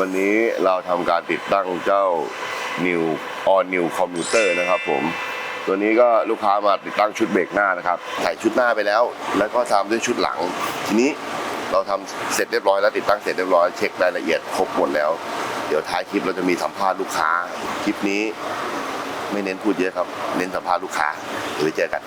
วันนี้เราทำการติดตั้งเจ้า New All New Commuter นะครับผม ตัวนี้ก็ลูกค้ามาติดตั้งชุดเบรกหน้านะครับใส่ชุดหน้าไปแล้ว แล้วก็ตามด้วยชุดหลัง ทีนี้เราทำเสร็จเรียบร้อยแล้วติดตั้งเสร็จเรียบร้อยเช็ครายละเอียดครบหมดแล้ว เดี๋ยวท้ายคลิปเราจะมีสัมภาษณ์ลูกค้า คลิปนี้ไม่เน้นพูดเยอะครับ เน้นสัมภาษณ์ลูกค้า เดี๋ยวไปเจอกัน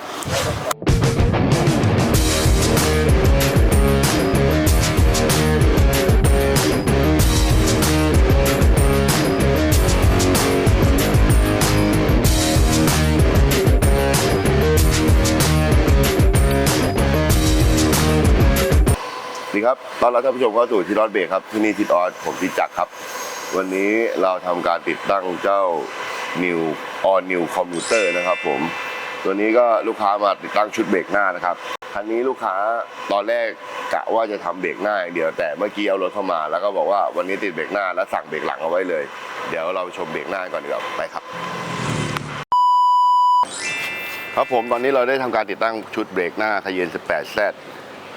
ดีครับตอนรับท่านผู้ชมเข้าสู่ทีรอดเบรครับ ที่นี่ทิดออสผมพิจักรครับ วันนี้เราทำการติดตั้งเจ้า New All New Commuter นะครับผม ตัวนี้ก็ลูกค้ามาติดตั้งชุดเบรกหน้านะครับ คันนี้ลูกค้าตอนแรกกะว่าจะทำเบรกหน้าอย่างเดียว แต่เมื่อกี้เอารถเข้ามา แล้วก็บอกว่าวันนี้ติดเบรกหน้าแล้วสั่งเบรกหลังเอาไว้เลย เดี๋ยวเราไปชมเบรกหน้าก่อนดีกว่าไปครับครับผมตอนนี้เราได้ทำการติดตั้งชุดเบรกหน้าคาเยน 18Z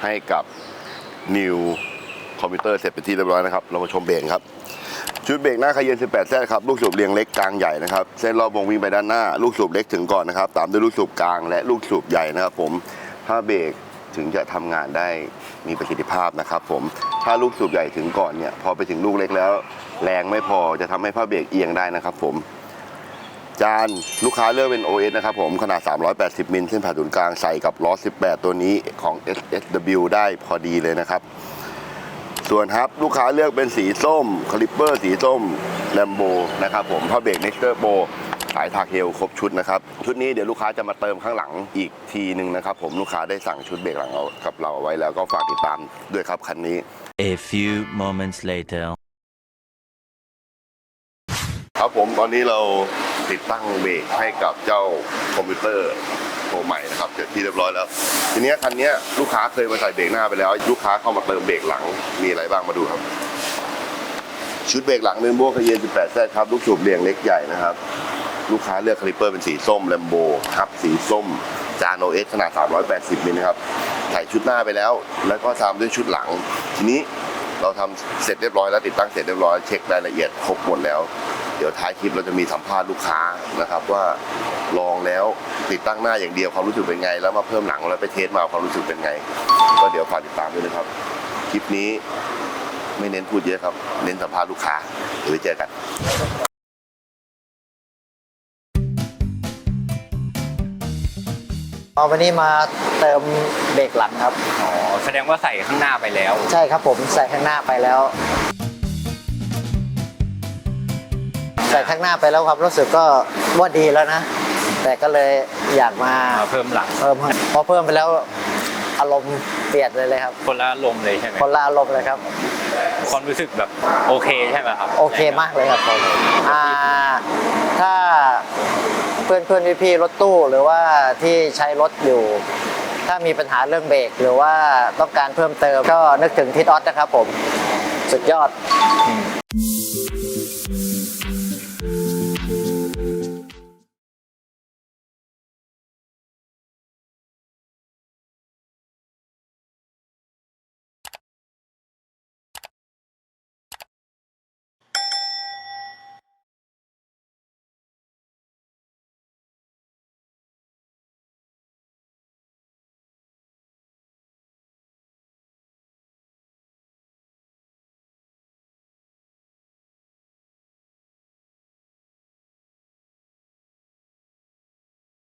ให้กับ New คอมพิวเตอร์เสร็จเป็นที่เรียบร้อยนะครับ เรามาชมเบรกครับ ชุดเบรกหน้าคาเยน 18Z ครับ ลูกสูบเรียงเล็กกลางใหญ่นะครับ เส้นรอบวงวิ่งไปด้านหน้า ลูกสูบเล็กถึงก่อนนะครับ ตามด้วยลูกสูบกลางและลูกสูบใหญ่นะครับผม ถ้าเบรกถึงจะทำงานได้มีประสิทธิภาพนะครับผม ถ้าลูกสูบใหญ่ถึงก่อนเนี่ย พอไปถึงลูกเล็กแล้ว แรงไม่พอจะทำให้ผ้าเบรกเอียงได้นะครับผม จานลูกค้าเลือกเป็น OS นะครับผม ขนาด 380 มิลเส้นผ่าศูนย์กลางใส่กับล้อ 18 ตัวนี้ของ SSW ได้พอดีเลยนะครับ ส่วนครับลูกค้าเลือกเป็นสีส้มคลิปเปอร์สีส้มแลมโบนะครับผมผ้าเบรก Nexter Pro สายทาเฮลครบชุดนะครับ ชุดนี้เดี๋ยวลูกค้าจะมาเติมข้างหลังอีกทีหนึ่งนะครับผมลูกค้าได้สั่งชุดเบรกหลังเอากับเราเอาไว้แล้วก็ฝากติดตามด้วยครับคันนี้ A few moments later. ครับผมตอนนี้เรา ติดตั้งเบรกให้กับเจ้าคอมพิวเตอร์ตัวใหม่นะครับเสร็จที่เรียบร้อยแล้ว ทีเนี้ยคันเนี้ยลูกค้าเคยมาใส่เบรกหน้าไปแล้ว ลูกค้าเข้ามาเติมเบรกหลังมีอะไรบ้างมาดูครับ ชุดเบรกหลังเนโบคาเยน18แซครับลูกสูบเรียงเล็กใหญ่นะครับ ลูกค้าเลือกคาลิปเปอร์เป็นสีส้มแลมโบครับสีส้มจานโอเอสขนาด 380มิลนะครับใส่ชุดหน้าไปแล้ว แล้วก็ตามด้วยชุดหลัง ทีนี้เราทำเสร็จเรียบร้อยแล้วติดตั้งเสร็จเรียบร้อยเช็ครายละเอียดครบหมดแล้ว ดี๋ยวท้ายคลิปเราจะมีสัมภาษณ์ลูกค้านะครับว่าลองแล้วติดตั้งหน้าอย่างเดียวความรู้สึกเป็นไง แล้วมาเพิ่มหลังแล้วไปเทสมาความรู้สึกเป็นไง ก็เดี๋ยวฝากติดตามด้วยนะครับ คลิปนี้ไม่เน้นพูดเยอะครับ เน้นสัมภาษณ์ลูกค้าเดี๋ยวไปเจอกันเอาวันนี้มาเติมเบรกหลังครับ อ๋อ แสดงว่าใส่ข้างหน้าไปแล้ว ใช่ครับผมใส่ข้างหน้าไปแล้ว ใส่ข้างหน้าไปแล้วครับรู้สึกก็ว่าดีแล้วนะ แต่ก็เลยอยากมามาเพิ่มหลังเพิ่มพอเพิ่มไปแล้วอารมณ์เปลี่ยนเลยเลยครับ คนละลมณ์เลยใช่ไหมคนละอารมณ์เลยครับความรู้สึกแบบโอเคใช่ไหมครับ โอเคมากเลยครับผมอ่าถ้าเพื่อนเพื่อนพี่พี่ๆรถตู้หรือว่าที่ใช้รถอยู่ ถ้ามีปัญหาเรื่องเบรกหรือว่าต้องการเพิ่มเติมก็นึกถึงทิศออสนะครับผม สุดยอดอืม